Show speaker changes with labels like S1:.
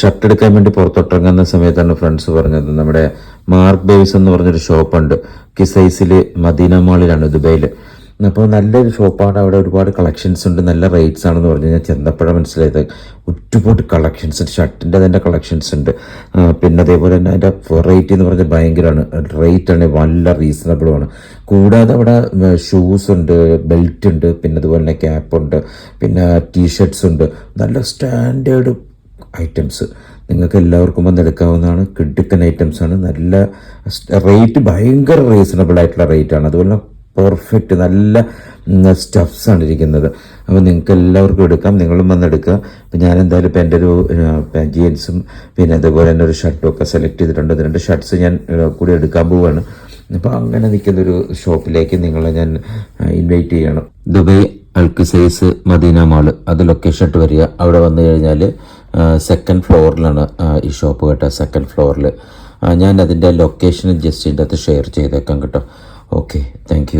S1: Shirt എടുക്കാൻ വേണ്ടി പുറത്തോട്ടിറങ്ങുന്ന സമയത്താണ് ഫ്രണ്ട്സ് പറഞ്ഞത് നമ്മുടെ മാർക്ക് ബേസ് എന്ന് പറഞ്ഞൊരു ഷോപ്പുണ്ട്. കിസൈസിൽ മദീന മാളിലാണ് ദുബൈയിൽ അപ്പോൾ നല്ലൊരു ഷോപ്പാണ്. അവിടെ ഒരുപാട് കളക്ഷൻസ് ഉണ്ട്. നല്ല റേറ്റ്സ് ആണെന്ന് പറഞ്ഞു ഞാൻ ചെന്നപ്പോഴാണ് മനസ്സിലായത്. ഒരുപാട് കളക്ഷൻസ് ഷർട്ടിന്റെ തന്നെ കളക്ഷൻസ് ഉണ്ട്. പിന്നെ അതേപോലെ തന്നെ അതിന്റെ വെറൈറ്റി എന്ന് പറഞ്ഞാൽ ഭയങ്കരമാണ്. റേറ്റ് ആണ് നല്ല റീസണബിളുമാണ് കൂടാതെ അവിടെ ഷൂസ് ഉണ്ട് ബെൽറ്റ് ഉണ്ട് പിന്നെ അതുപോലെ തന്നെ ക്യാപ്പ് ഉണ്ട് പിന്നെ ടീഷർട്ട്സ് ഉണ്ട്. നല്ല സ്റ്റാൻഡേർഡ് ഐറ്റംസ് നിങ്ങൾക്ക് എല്ലാവർക്കും വന്ന് എടുക്കാവുന്നതാണ്. കിടുക്കൻ ഐറ്റംസ് ആണ്. നല്ല റേറ്റ് ഭയങ്കര റീസണബിൾ ആയിട്ടുള്ള റേറ്റ് ആണ്. അതുപോലെ പെർഫെക്റ്റ് നല്ല സ്റ്റഫ്സ് ആണ് ഇരിക്കുന്നത്. അപ്പോൾ നിങ്ങൾക്ക് എല്ലാവർക്കും എടുക്കാം. നിങ്ങളും വന്ന് എടുക്കുക. അപ്പോൾ ഞാൻ എന്തായാലും ഇപ്പോൾ എന്റെ ഒരു ജീൻസും പിന്നെ അതുപോലെ തന്നെ ഒരു ഷർട്ടും ഒക്കെ സെലക്ട് ചെയ്തിട്ടുണ്ട്. അത് രണ്ട് ഷർട്ട്സ് ഞാൻ കൂടി എടുക്കാൻ പോവുകയാണ് അപ്പോൾ അങ്ങനെ നിൽക്കുന്നൊരു ഷോപ്പിലേക്ക് നിങ്ങളെ ഞാൻ ഇൻവൈറ്റ് ചെയ്യണം. Dubai Al Qusais Madina mall അത് ലൊക്കേഷൻ ഇട്ട് വരിക. അവിടെ വന്നു കഴിഞ്ഞാൽ സെക്കൻഡ് ഫ്ലോറിലാണ് ഈ ഷോപ്പ് കേട്ടോ സെക്കൻഡ് ഫ്ലോറിൽ ഞാൻ അതിന്റെ ലൊക്കേഷൻ ജസ്റ്റ് ഇതിന്റെ അകത്ത് ഷെയർ ചെയ്തേക്കാം കേട്ടോ. Okay thank